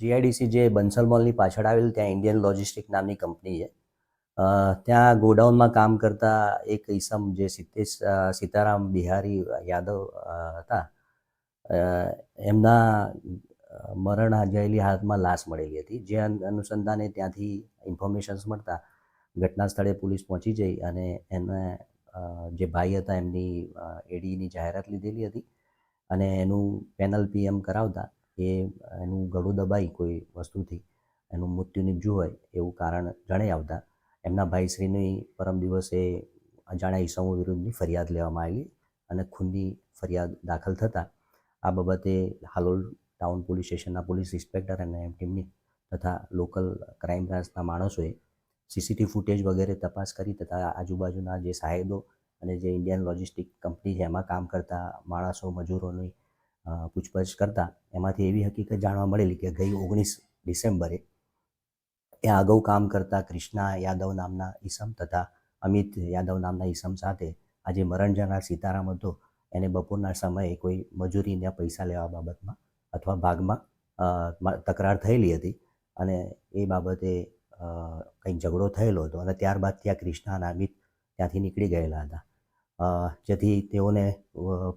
GIDC જે બંસલ મોલની પાછળ આવેલ ત્યાં ઇન્ડિયન લોજિસ્ટિક નામની કંપની છે. ત્યાં ગોડાઉનમાં કામ કરતા એક ઈસમ જે સિદ્ધેશ સીતારામ બિહારી યાદવ હતા એમના મરણ જયેલી હાલતમાં લાશ મળેલી હતી. જે અનુસંધાને ત્યાંથી ઇન્ફોર્મેશન્સ મળતા ઘટના સ્થળે પોલીસ પહોંચી જઈ અને એને જે ભાઈ હતા એમની એડીની જાહેરાત લીધેલી હતી અને એનું પેનલ પીએમ કરાવતા એ એનું ગળું દબાઈ કોઈ વસ્તુથી, એનું મૃત્યુ નીપજ્યું હોય એવું કારણ જણાઈ આવતા, એમના ભાઈશ્રીની પરમ દિવસે અજાણ્યા ઈસમો વિરુદ્ધની ફરિયાદ લેવામાં આવી અને ખૂનની ફરિયાદ દાખલ થતાં, આ બાબતે હાલોલ ટાઉન પોલીસ સ્ટેશનના પોલીસ ઇન્સ્પેક્ટર અને ટીમની તથા લોકલ ક્રાઇમ બ્રાન્ચના માણસોએ સીસીટીવી ફૂટેજ વગેરે તપાસ કરી તથા આજુબાજુના જે સાહેબો અને જે ઇન્ડિયન લોજિસ્ટિક કંપની છે એમાં કામ કરતા માણસો, મજૂરોની પૂછપરછ કરતા એમાંથી એવી હકીકત જાણવા મળેલી કે ગઈ ઓગણીસ ડિસેમ્બરે એ અગાઉ કામ કરતા ક્રિષ્ના યાદવ નામના ઈસમ તથા અમિત યાદવ નામના ઈસમ સાથે આજે મરણ જનાર સીતારામ હતો. એને બપોરના સમયે કોઈ મજૂરીના પૈસા લેવા બાબતમાં અથવા ભાગમાં તકરાર થયેલી હતી અને એ બાબતે કંઈક ઝઘડો થયેલો હતો અને ત્યારબાદ ત્યાં ક્રિષ્ના અને અમિત ત્યાંથી નીકળી ગયેલા હતા. જેથી તેઓને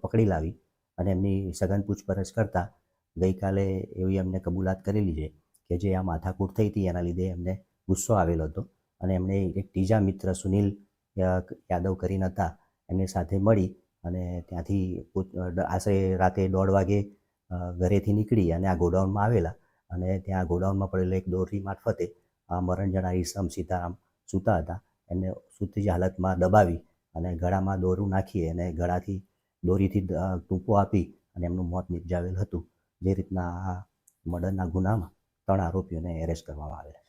પકડી લાવી. અને એમની સઘન પૂછપરછ કરતાં ગઈકાલે એવી એમને કબૂલાત કરેલી છે કે જે આ માથાકૂટ થઈ હતી, એના લીધે એમને ગુસ્સો આવેલો હતો અને એમણે એક ત્રીજા મિત્ર સુનિલ યાદવ કરીને હતા, એમની સાથે મળી અને ત્યાંથી આશરે રાતે દોઢ વાગે ઘરેથી નીકળી અને આ ગોડાઉનમાં આવેલા અને ત્યાં ગોડાઉનમાં પડેલો એક દોરી મારફતે આ મરણ જનાર ઈસમ સીતારામ સૂતા હતા. એમને સૂતી હાલતમાં દબાવી અને ગળામાં દોરું નાખી અને ગળાથી દોરીથી ટૂંકો આપી અને એમનું મોત નિપજાવેલ હતું. જે રીતના આ મર્ડરના ગુનામાં ત્રણ આરોપીઓને એરેસ્ટ કરવામાં આવેલા.